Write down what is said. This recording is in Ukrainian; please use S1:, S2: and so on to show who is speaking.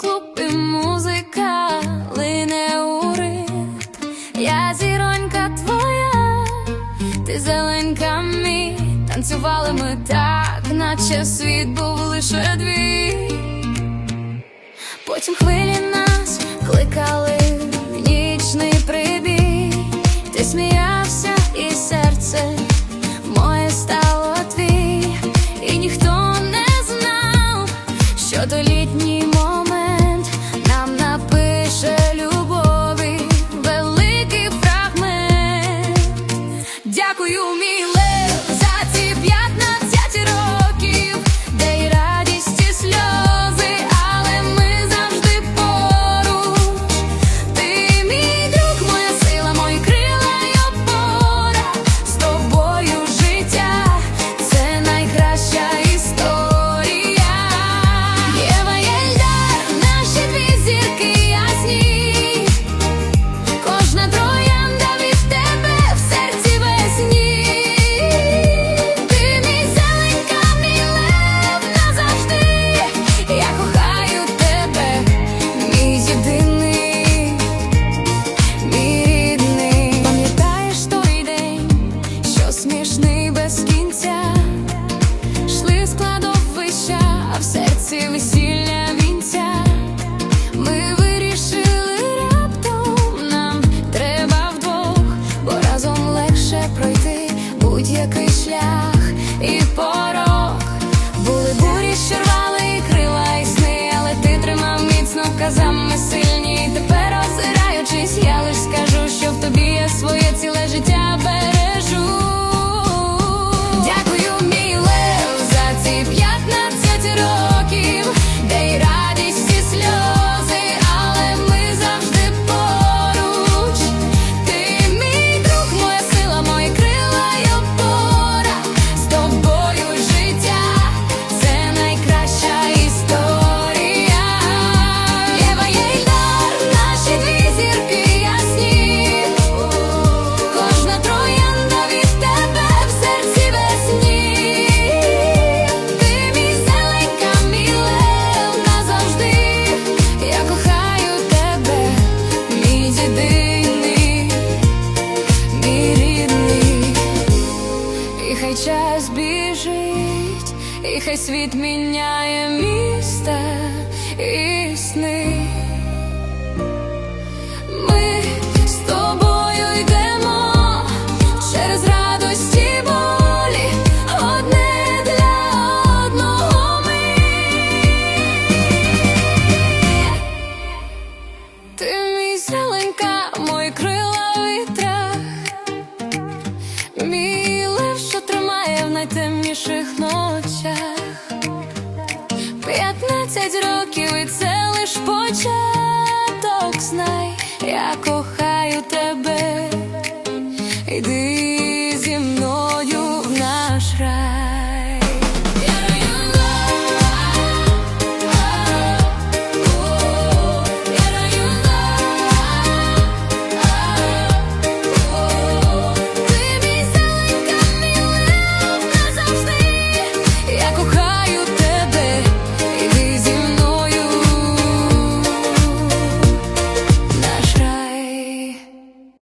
S1: клуб і музика лине у Я зіронька твоя, ти зеленька мій танцювали ми так, наче світ був лише дві. Потім хвилі нас кликали в нічний прибій, ти сміявся і серце. marco e. без кінця, шли з кладовища, а весілля вінця. Ми вирішили раптом, нам треба вдвох, бо разом легше пройти будь-який шлях і пора. і хай світ міняє міста і сни. років, і це лиш початок знай, я кохаю.